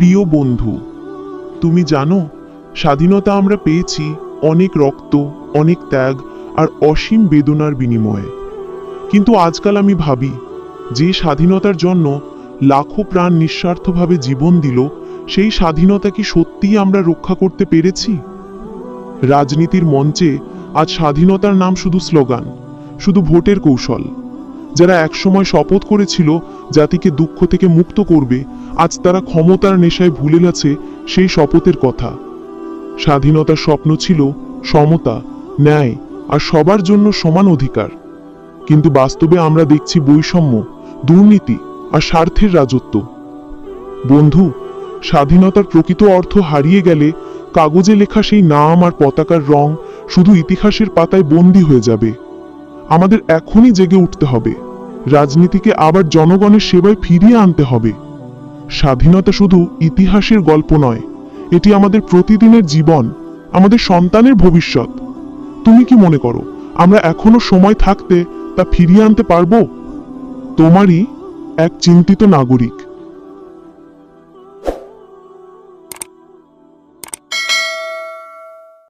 প্রিয় বন্ধু, তুমি জানো, স্বাধীনতা আমরা পেয়েছি অনেক রক্ত, অনেক ত্যাগ আর অসীম বেদনার বিনিময়ে। কিন্তু আজকাল আমি ভাবি, যে স্বাধীনতার জন্য লাখো প্রাণ নিঃস্বার্থভাবে জীবন দিল, সেই স্বাধীনতা কি সত্যিই আমরা রক্ষা করতে পেরেছি? রাজনীতির মঞ্চে আজ স্বাধীনতার নাম শুধু স্লোগান, শুধু ভোটের কৌশল। যারা একসময় শপথ করেছিল জাতিকে দুঃখ থেকে মুক্ত করবে, আজ তারা ক্ষমতার নেশায় ভুলে গেছে সেই শপথের কথা। স্বাধীনতার স্বপ্ন ছিল সমতা, ন্যায় আর সবার জন্য সমান অধিকার। কিন্তু বাস্তবে আমরা দেখছি বৈষম্য, দুর্নীতি আর স্বার্থের রাজত্ব। বন্ধু, স্বাধীনতার প্রকৃত অর্থ হারিয়ে গেলে কাগজে লেখা সেই নাম আর পতাকার রং শুধু ইতিহাসের পাতায় বন্দী হয়ে যাবে। আমাদের এখনই জেগে উঠতে হবে। রাজনীতিকে আবার জনগণের সেবায় ফিরিয়ে আনতে হবে। স্বাধীনতা শুধু ইতিহাসের গল্প নয়, এটি আমাদের প্রতিদিনের জীবন, আমাদের সন্তানের ভবিষ্যৎ। তুমি কি মনে করো, আমরা এখনও সময় থাকতে তা ফিরিয়ে আনতে পারব? তোমারই এক চিন্তিত নাগরিক।